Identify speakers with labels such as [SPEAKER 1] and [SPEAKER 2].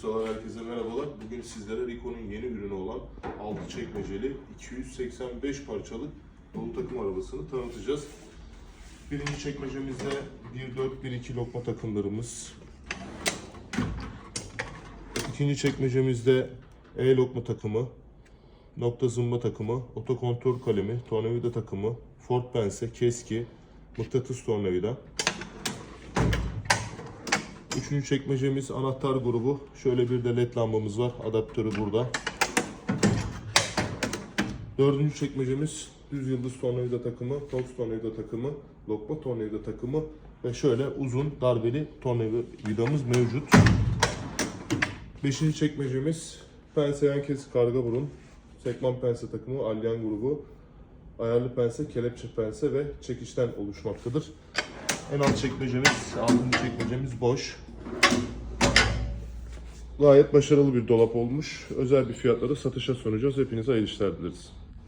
[SPEAKER 1] ustalar herkese merhabalar. Bugün sizlere Ricoh'un yeni ürünü olan 6 çekmeceli 285 parçalık dolu takım arabasını tanıtacağız. Birinci çekmecemizde 1-4-1-2 lokma takımlarımız. İkinci çekmecemizde E lokma takımı, nokta zımba takımı, otokontrol kalemi, tornavida takımı, Ford pense, keski, mıknatıs tornavida. Üçüncü çekmecemiz anahtar grubu. Şöyle bir de led lambamız var. Adaptörü burada. Dördüncü çekmecemiz düz yıldız tornavida takımı, Tox tornavida takımı, lokma tornavida takımı ve şöyle uzun darbeli tornavidamız mevcut. Beşinci çekmecemiz pense yan kes karga burun, sekman pense takımı, alyan grubu, ayarlı pense, kelepçe pense ve çekişten oluşmaktadır. En alt çekmecemiz, altıncı çekmecemiz boş. Gayet başarılı bir dolap olmuş. Özel bir fiyatla da satışa sunacağız. Hepinize hayırlı işler dileriz.